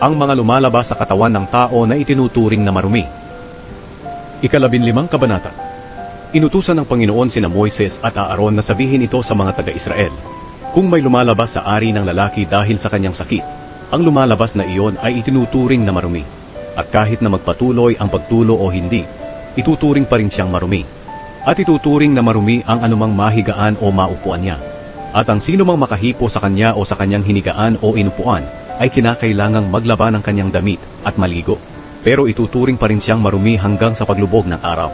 ang mga lumalabas sa katawan ng tao na itinuturing na marumi. Ikalabinlimang kabanata Inutusan ng Panginoon sina Moises at Aaron na sabihin ito sa mga taga-Israel. Kung may lumalabas sa ari ng lalaki dahil sa kanyang sakit, ang lumalabas na iyon ay itinuturing na marumi. At kahit na magpatuloy ang pagtulo o hindi, ituturing pa rin siyang marumi. At ituturing na marumi ang anumang mahigaan o maupuan niya. At ang sino mang makahipo sa kanya o sa kanyang hinigaan o inupuan ay kinakailangang maglaba ng kanyang damit at maligo. Pero ituturing pa rin siyang marumi hanggang sa paglubog ng araw.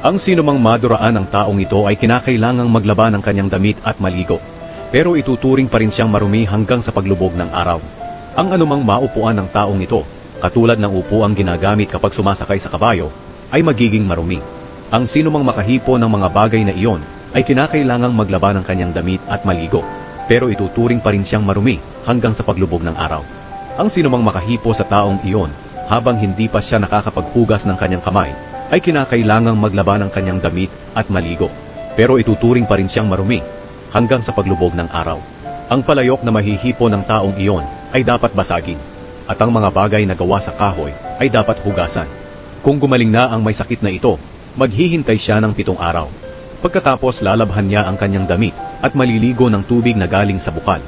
Ang sino mang maduraan ng taong ito ay kinakailangang maglaba ng kanyang damit at maligo. Pero ituturing pa rin siyang marumi hanggang sa paglubog ng araw. Ang anumang maupuan ng taong ito, katulad ng upuang ginagamit kapag sumasakay sa kabayo, ay magiging marumi. Ang sino mang makahipo ng mga bagay na iyon ay kinakailangang maglaba ng kanyang damit at maligo. Pero ituturing pa rin siyang marumi hanggang sa paglubog ng araw. Ang sino mang makahipo sa taong iyon habang hindi pa siya nakakapaghugas ng kanyang kamay ay kinakailangang maglaba ng kanyang damit at maligo. Pero ituturing pa rin siyang marumi hanggang sa paglubog ng araw. Ang palayok na mahihipo ng taong iyon ay dapat basagin at ang mga bagay na gawa sa kahoy ay dapat hugasan. Kung gumaling na ang may sakit na ito, maghihintay siya ng pitong araw. Pagkatapos lalabhan niya ang kanyang damit at maliligo ng tubig na galing sa bukal.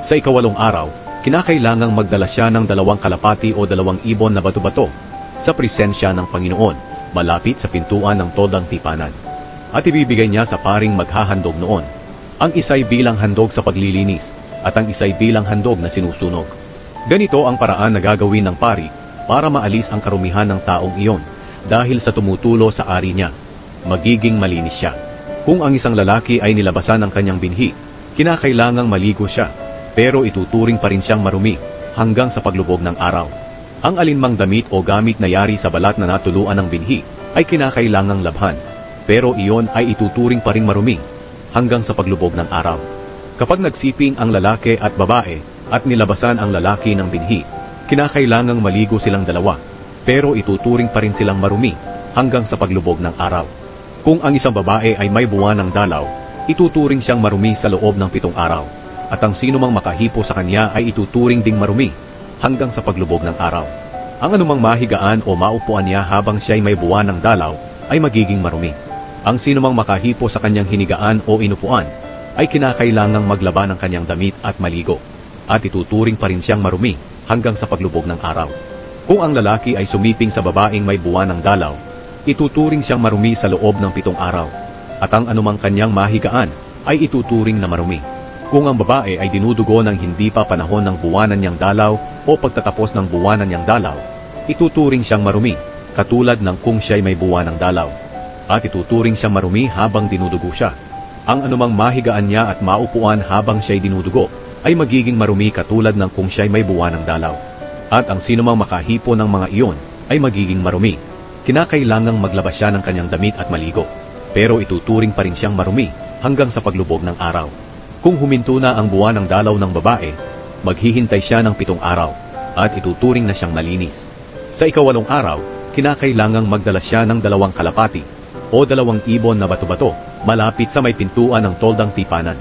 Sa ikawalong araw, kinakailangang magdala siya ng dalawang kalapati o dalawang ibon na bato-bato sa presensya ng Panginoon malapit sa pintuan ng todang tipanan. At ibibigay niya sa paring maghahandog noon. Ang isa'y bilang handog sa paglilinis at ang isa'y bilang handog na sinusunog. Ganito ang paraan na gagawin ng pari para maalis ang karumihan ng taong iyon dahil sa tumutulo sa ari niya. Magiging malinis siya. Kung ang isang lalaki ay nilabasan ng kanyang binhi, kinakailangang maligo siya, pero ituturing pa rin siyang marumi hanggang sa paglubog ng araw. Ang alinmang damit o gamit na yari sa balat na natuluan ng binhi ay kinakailangang labhan, pero iyon ay ituturing pa ring marumi hanggang sa paglubog ng araw. Kapag nagsiping ang lalaki at babae at nilabasan ang lalaki ng binhi, kinakailangang maligo silang dalawa, pero ituturing pa rin silang marumi hanggang sa paglubog ng araw. Kung ang isang babae ay may buwan ng dalaw, ituturing siyang marumi sa loob ng pitong araw, at ang sino mang makahipo sa kanya ay ituturing ding marumi hanggang sa paglubog ng araw. Ang anumang mahigaan o maupuan niya habang siya'y may buwan ng dalaw ay magiging marumi. Ang sino mang makahipo sa kanyang hinigaan o inupuan ay kinakailangang maglaba ng kanyang damit at maligo at ituturing pa rin siyang marumi hanggang sa paglubog ng araw. Kung ang lalaki ay sumiping sa babaeng may buwan ng dalaw, ituturing siyang marumi sa loob ng pitong araw at ang anumang kanyang mahigaan ay ituturing na marumi. Kung ang babae ay dinudugo ng hindi pa panahon ng buwanan niyang dalaw o pagtatapos ng buwanan niyang dalaw, ituturing siyang marumi, katulad ng kung siya'y may buwanang dalaw. At ituturing siyang marumi habang dinudugo siya. Ang anumang mahigaan niya at maupuan habang siya'y dinudugo ay magiging marumi katulad ng kung siya'y may buwanang dalaw. At ang sinumang makahipo ng mga iyon ay magiging marumi. Kinakailangang maglabas siya ng kanyang damit at maligo. Pero ituturing pa rin siyang marumi hanggang sa paglubog ng araw. Kung huminto na ang buwan ng dalaw ng babae, maghihintay siya ng pitong araw at ituturing na siyang malinis. Sa ikawalong araw, kinakailangang magdala siya ng dalawang kalapati o dalawang ibon na bato-bato malapit sa may pintuan ng toldang tipanan.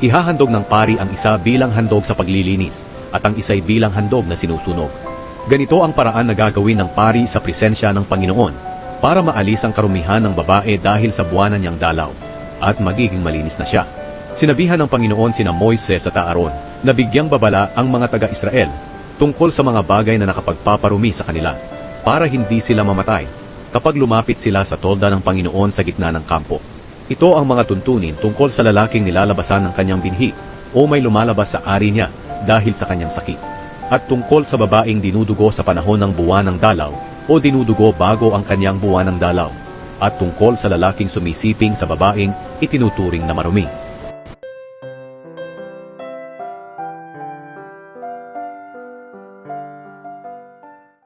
Ihahandog ng pari ang isa bilang handog sa paglilinis at ang isa'y bilang handog na sinusunog. Ganito ang paraan na gagawin ng pari sa presensya ng Panginoon para maalis ang karumihan ng babae dahil sa buwanan niyang dalaw at magiging malinis na siya. Sinabihan ng Panginoon sina Moises at Aaron na bigyang babala ang mga taga-Israel tungkol sa mga bagay na nakapagpaparumi sa kanila para hindi sila mamatay kapag lumapit sila sa tolda ng Panginoon sa gitna ng kampo. Ito ang mga tuntunin tungkol sa lalaking nilalabasan ng kanyang binhi o may lumalabas sa ari niya dahil sa kanyang sakit. At tungkol sa babaeng dinudugo sa panahon ng buwan ng dalaw o dinudugo bago ang kanyang buwan ng dalaw. At tungkol sa lalaking sumisiping sa babaeng itinuturing na marumi.